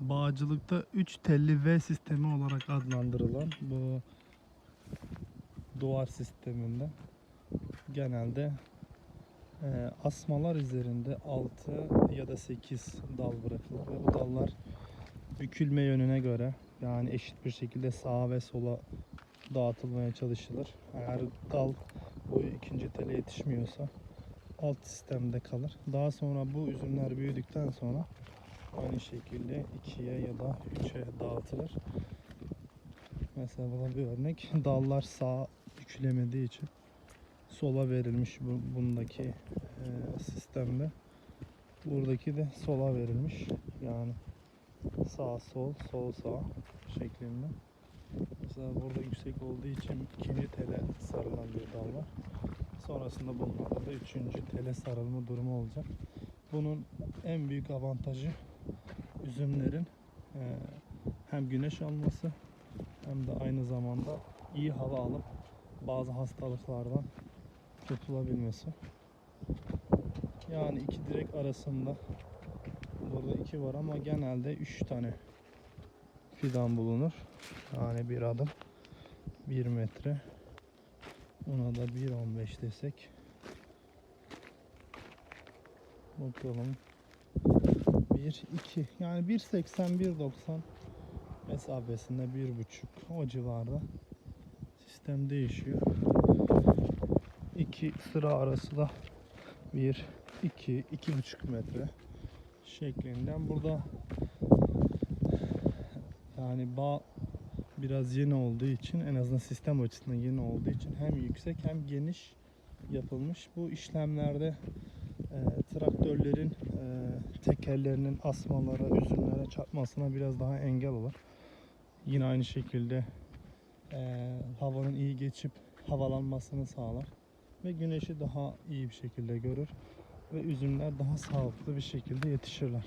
Bağcılıkta 3 telli V sistemi olarak adlandırılan bu duvar sisteminde genelde e, asmalar üzerinde 6 ya da 8 dal bırakılır ve bu dallar bükülme yönüne göre yani eşit bir şekilde sağa ve sola dağıtılmaya çalışılır. Eğer dal bu ikinci tele yetişmiyorsa alt sistemde kalır. Daha sonra bu üzümler büyüdükten sonra aynı şekilde ikiye ya da üçe dağıtılır. Mesela buna bir örnek. Dallar sağa bükülemediği için sola verilmiş bu, bundaki e, sistemde. Buradaki de sola verilmiş. Yani sağ sol sol sağ şeklinde. Mesela burada yüksek olduğu için ikinci tele sarılan bir dal var. Sonrasında bunlarda da üçüncü tele sarılma durumu olacak. Bunun en büyük avantajı üzümlerin e, hem güneş alması hem de aynı zamanda iyi hava alıp bazı hastalıklardan kurtulabilmesi. Yani iki direk arasında burada iki var ama genelde üç tane fidan bulunur. Yani bir adım bir metre. Buna da 1.15 desek. Bakalım. 1, 2 yani 1.80 1.90 mesafesinde 1.5 o civarda sistem değişiyor. İki sıra arası da 1, 2, 2.5 metre şeklinden burada yani bağ biraz yeni olduğu için en azından sistem açısından yeni olduğu için hem yüksek hem geniş yapılmış. Bu işlemlerde e, traktörlerin e, tekerlerinin asmalara, üzümlere çarpmasına biraz daha engel olur. Yine aynı şekilde e, havanın iyi geçip havalanmasını sağlar ve güneşi daha iyi bir şekilde görür ve üzümler daha sağlıklı bir şekilde yetişirler.